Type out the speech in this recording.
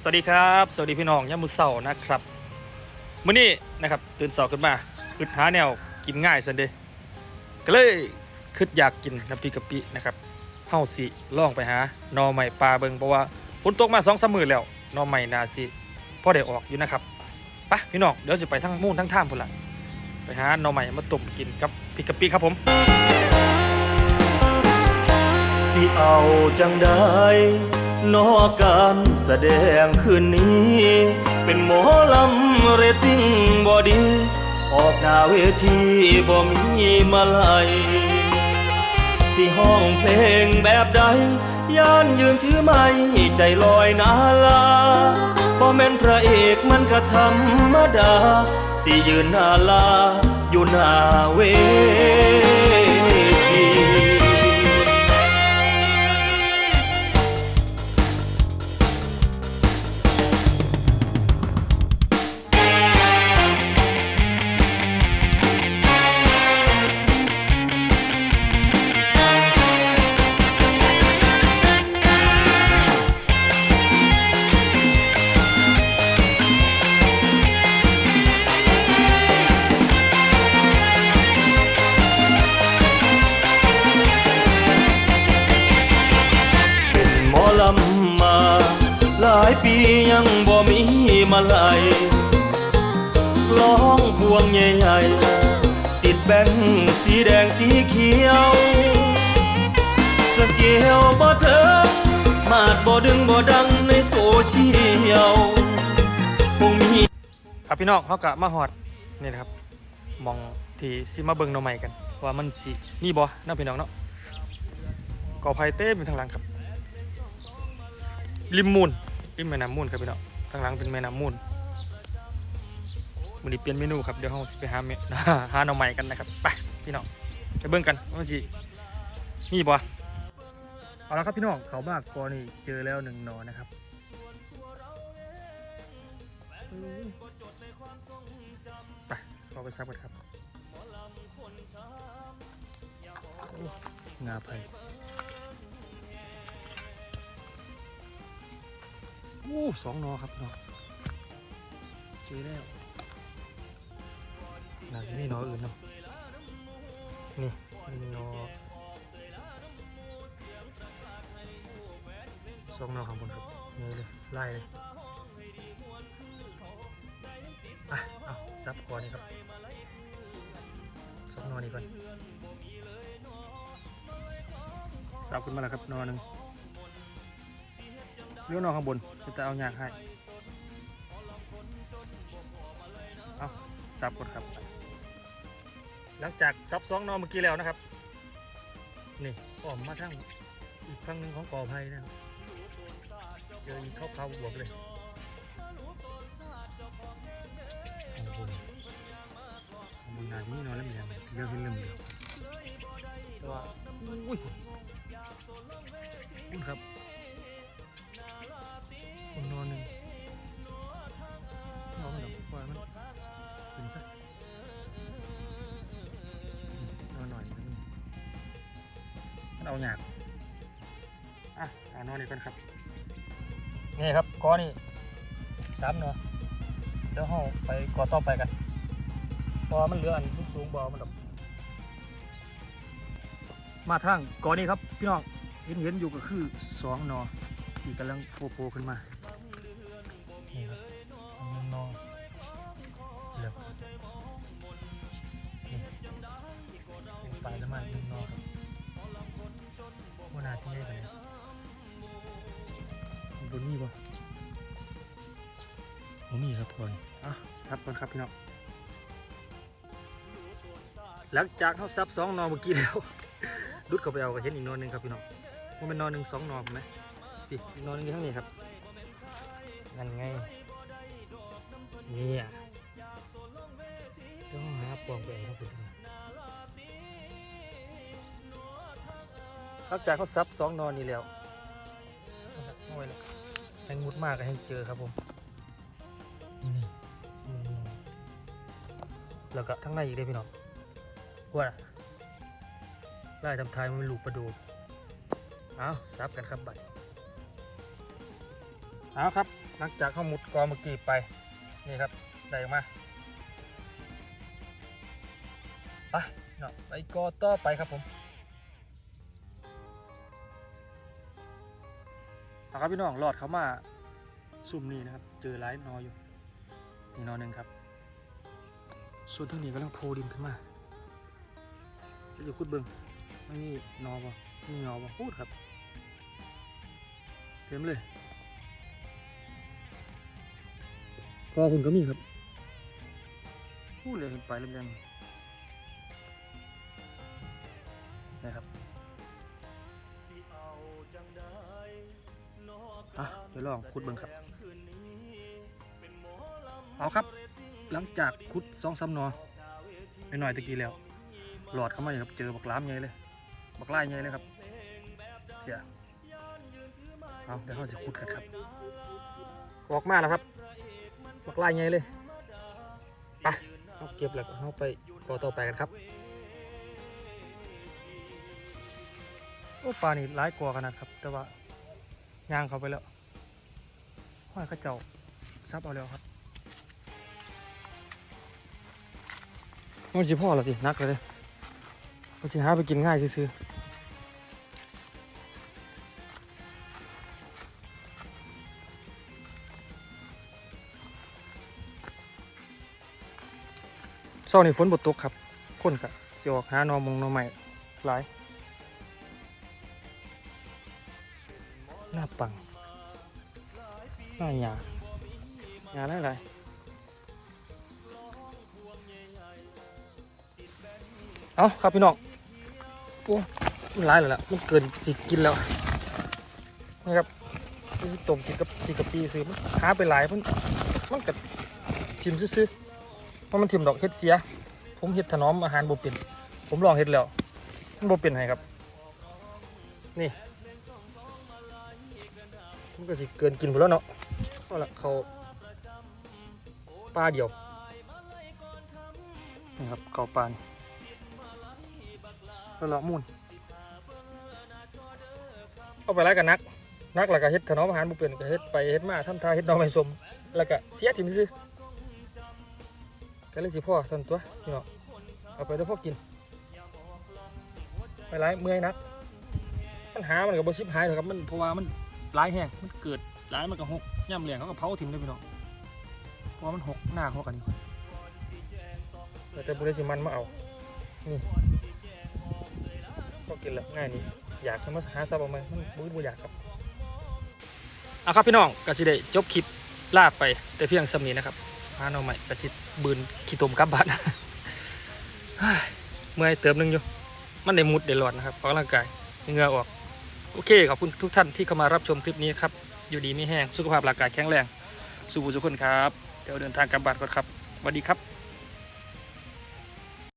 สวัสดีครับ สวัสดีพี่น้องยามุเสานะครับมื้อนี้นะครับตื่นสอบขึ้นมาคิดหาแนวกินง่ายสันเดยก็เลยคิดอยากกินน้ำพริกกะปินะครับเฮาสิล่องไปหาหนอใหม่ปลาเบิงเพราะว่าฝนตกมาสองสามมื้อแล้วหนอใหม่นาสิพ่อได้ออกอยู่นะครับปะพี่น้องเดี๋ยวจะไปทั้งมุ่นทั้งท่ามพุ่นละไปหาหนอใหม่มาต้มกินกับพริกกะปิครับผมสิเอาจังได้ นอการแสดงคืนนี้ เป็นหมอลำเรตติ้งบอดี ออกหน้าเวทีบ่มีมาลายสิห้องเพลงแบบใด ย่านยืนถือไม้ใจลอยนาลาบ่แม่นพระเอกมันก็ธรรมดา สิยืนนาลาอยู่หน้าเว ร้องพวงใหญ่ๆ ติดแบงสีแดงสีเขียว สเกลบ่เถิงมาดบ่ดึงบ่ดังในโซเชียลคงมีครับพี่น้องเขากะมาฮอดนี่นะครับมองที่สิมาเบิงหน่อใหม่กัน ว่ามันสิมีบ่เนาพี่น้องเนาะกอไผ่เต้เป็นทางหลังครับริมมูลริมแม่น้ำมูลครับพี่น้องทางหลังเป็นแม่น้ำมูล วันนี้เปลี่ยนเมนูครับเดี๋ยวเราสิไปหาเมหาหน่อใหม่กันนะครับไปพี่น้องไปเบิ่งกันว่าสิมีบ่เอาละครับพี่น้องเขามากกอนี่เจอแล้วหนึ่งหนอนะครับไปเข้าไปซับกันครับงาไผ่โอ้สองนอครับเนาะเจอแล้ว น่าจะมีนออื่นเนาะนี่มีนอสองนอข้างบนครับนี่เลยไล่เลยอะเอาซับคอนี่ครับซับนอนนี่ก่อนซับขึ้นมาแล้วครับนอนหนึ่งเลี้ยวนอนข้างบนจะเอาหยากให้เอาซับก่อนครับ หลังจากซับสองนอนเมื่อกี้แล้วนะครับ นี่ออกมาทั้งอีกฝั่งหนึ่งของกอไผ่นะครับเจออีกเข้าเขาบวกเลยข้างบนข้างบนนาที่นี่นอนแล้วมีอะไรเรื่องขึ้นเรื่องเดียวแต่ว่าอุ้ย เอาหยาบอะเอานอนนี่ก่อนครับ นี่ครับก้อนี่สามเนาะเดี๋ยวเราไปก่อต่อไปกันพราะว่ามันเหลืออันสูงๆบอมันดอกมาทางก่อนนี้ครับพี่น้องเห็นเห็นอยู่ก็คือสองนอที่กำลังโผล่ๆขึ้นมานี่ครับ ว่านาซิเล่กันเนี่ยบนนี่บ่ผมมีครับก่อนอะซับก่อนครับพี่น้องหลังจากเขาซับสองหนอเมื่อกี้แล้วรุดเข้าไปเอาก็เห็นอีกหนอหนึ่งครับพี่น้องมันเป็นหนอหนึ่งสองหนอผมไหมพี่อีกหนอหนึ่งอยู่ข้างนี้ครับนั่นไงเนี่ยต้องหาปล่องไปเอาครับพี่น้ หลังจากเขาซับสองนอนี้แล้วนะครับเอาไว้เลยแหงมุดมากก็ให้เจอครับผมนี่แล้วก็ทั้งในอีกเลยพี่น้องว่าไล่ทำทายมันเป็นลูกประดูเอาซับกันครับบัดเอาครับหลังจากเขามุดกอเมื่อกี้ไปนี่ครับได้มาไปเนาะไปกอต่อไปครับผม ครับพี่น้องหลอดเขามาซุ่มนี่นะครับ เจอไลฟ์นออยู่นี่นอหนึ่งครับส่วนทางนี้กำลังโพดินขึ้นมาแล้วจะคุดเบิงไม่มีนอบ่มีนอบ่พูดครับเต็มเลยพอคุณก็มีครับพูดเลยเห็นไปแล้วยังนะครับ อะเดี๋ยวลองขุดเบิ่งครับ เอาครับ หลังจากขุดสองสามหนอไปหน่อยตะกี้แล้ว หลอดเข้ามาอยู่ครับ เจอบักล้ามใหญ่เลย บักไล่ใหญ่เลยครับเดี๋ยวเอาเดี๋ยวเขาสิขุดกันครับ ออกมาแล้วครับ บักไล่ใหญ่เลยไปเอาเก็บแล้วก็เอาไปก่อต่อไปกันครับ โอ้ปลานี่ร้ายกว่าขนาดครับ แต่ว่า ย่างเขาไปแล้วห้อยเข้าเจ้าซับเอาแล้วครับมันสิพ่อล้วดินักเลยมันสิหาไปกินง่ายซื้อๆเช้านี่ฝนบดตกครับ คนกะสิออกหาหนอมงนอใหม่หลาย ปังหน้าหยาหยาได้ไรเอาครับพี่น้องโอ้มันร้ายเลยล่ะมันเกินสิกินแล้วนี่ครับต้มกินกับปีกับปีซื้อมันหาไปหลายมันมันกับทิมซื้อเพราะมันทิมดอกเฮ็ดเสีย ผมเฮ็ดถนอมอาหารบ่เป็นผมลองเฮ็ดแล้วมันบ่เป็นให้ครับ นี่ มันก็สิเกินกินไปแล้วเนาะเอาละเขาปลาเดียวนี่ครับเขาปลานี่แล้วเรามูนเอาไปไล่กันนัก นักแล้วก็เฮ็ดถนอมอาหารบุเป็นก็เฮ็ดไปเฮ็ดมาทำทาเฮ็ดหน้องไม่สมแล้วก็เสียถิ่มซื้อก็เลยสิพ่อส่วนตัวพี่น้องเอาไปแต่พ่อกิน ไปไล่เมื่อยนักปัญหามันกับบชิบหายหรอกครับมันเพราะว่ามัน ร้ายแห้งมันเกิดร้ายมันก็หกย่ำเหลียงเขาก็เผาถิ่มเลยพี่น้องเพราะว่ามันหกหน้าหกกันนี่แต่แต่บุรีสิมันมาเอา นี่ก็กินแล้วง่ายนี่อยากให้มาหาซับเอาไหมมันบูดบูอยากครับเอาครับพี่น้องกสิได้จบคลิปลาไปแต่เพียงสำนีนะครับหาหน่อใหม่กสิบืนขี้ตมกลับบ้านเฮ้ยเมื่อยเติมหนึงอยู่ มันได้มุดได้หลอดนะครับออกกำลังกายเหงื่อออก โอเค ขอบคุณทุกท่านที่เข้ามารับชมคลิปนี้ครับ อยู่ดีไม่แห้ง สุขภาพร่างกายแข็งแรง สู้บุญทุกคนครับ เดี๋ยวเดินทางกลับบ้านก่อนครับสวัสดีครับ